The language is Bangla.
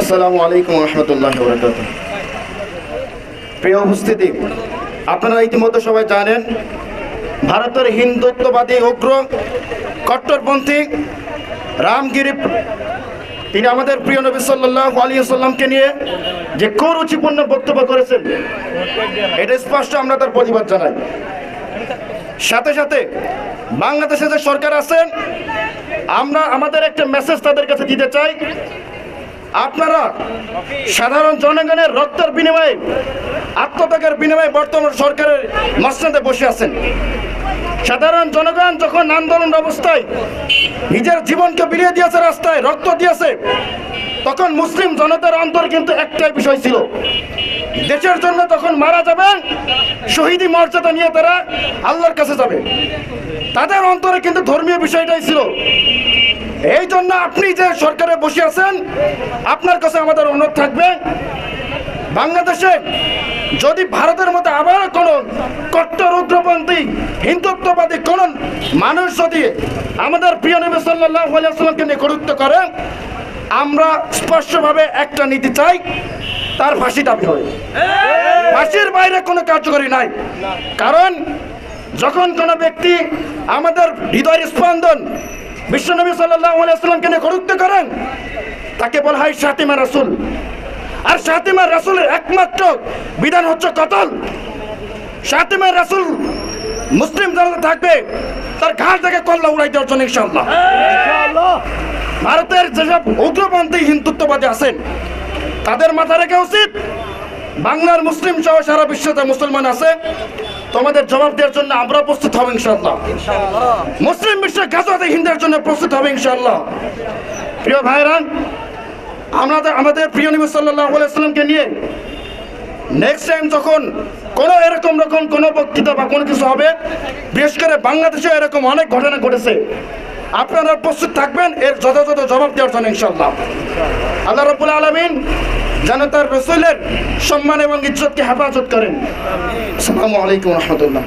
আসসালামু আলাইকুম রহমতুল্লাহ প্রিয় উপস্থিতি, আপনারা ইতিমধ্যে সবাই জানেন, ভারতের হিন্দুত্ববাদী উগ্র কট্টরপন্থী রামগিরি, তিনি আমাদের প্রিয় নবী সাল্লাহ আলী সাল্লামকে নিয়ে যে কুরুচিপূর্ণ বক্তব্য করেছেন, এটা স্পষ্ট আমরা তার প্রতিবাদ জানাই। সাথে সাথে বাংলাদেশে যে সরকার আছেন, আমরা আমাদের একটা মেসেজ তাদের কাছে দিতে চাই আপনারা সাধারণ জনগণের রক্তের বিনিময়ে, আত্মত্যাগের বিনিময়ে বর্তমান সরকারের মসনাদে বসে আছেন। সাধারণ জনগণ যখন আন্দোলন অবস্থায় নিজের জীবনকে বিলিয়ে দিয়েছে রাস্তায়, রক্ত দিয়েছে, তখন মুসলিম জনতার অন্তর কিন্তু একটাই বিষয় ছিল। দেশের জন্য তখন মারা যাবে শহীদি মর্যাদা নিয়ে তারা আল্লাহর কাছে যাবে। তাদের অন্তরে কিন্তু ধর্মীয় বিষয়টাই ছিল। এই জন্য আপনি যে সরকারে বসে আছেন, আপনার কাছে আমাদের অনুরোধ থাকবে, বাংলাদেশে যদি ভারতের মধ্যে আবার কোনো কট্টর উগ্রপন্থী হিন্দুত্ববাদী কোন মানুষ যদি আমাদের প্রিয় নবী সাল্লাহ আলিয়াকে নিয়ে গুরুত্ব করে, আমরা স্পষ্টভাবে একটা নীতি চাই, তার ফাঁসি দাবি হয়। ফাঁসির বাইরে কোনো কার্যকরী নাই। কারণ যখন কোনো ব্যক্তি আমাদের হৃদয়ের স্পন্দন বিশ্বনবী সাল্লাহ আলিয়াকে নিয়ে গুরুত্ব করেন। তাকে বলা হয় সাতিমা রাসুল। আর সাতিমা রাসুলের একমাত্র বিধান হচ্ছে কতল। সাতিমা রাসুল মুসলিম জনতা থাকবে তার ঘাট থেকে কল্লা উড়াই দেওয়ার জন্য ইনশাল্লাহ ভারতের যেসব উগ্রপন্থী হিন্দুত্ববাদী আছেন তাদের মাথা রেখে উচিত। বাংলার মুসলিম সহ সারা বিশ্বতে মুসলমান আছে। তোমাদের জবাব দেওয়ার জন্য আমরা প্রস্তুত হব ইনশাল্লাহ মুসলিম বিশ্বের গাজাতে হিন্দের জন্য প্রস্তুত হবে ইনশাল্লাহ প্রিয় ভাইরান আমাদের আমাদের প্রিয় নবী সাল্লাহ আলাইসাল্লামকে নিয়ে নেক্সট টাইম যখন কোনো এরকম রকম কোনো বক্তৃতা বা কোনো কিছু হবে বিশেষ করে বাংলাদেশে এরকম অনেক ঘটনা ঘটেছে আপনারা প্রস্তুত থাকবেন এর যথাযথ জবাব দেওয়ার জন্য ইনশাল্লাহ আল্লাহ রবুল আলমিন যেন তার রসুলের সম্মান এবং ইজ্জতকে হেফাজত করেন। আসসালামু আলাইকুম রহমতুল্লাহ।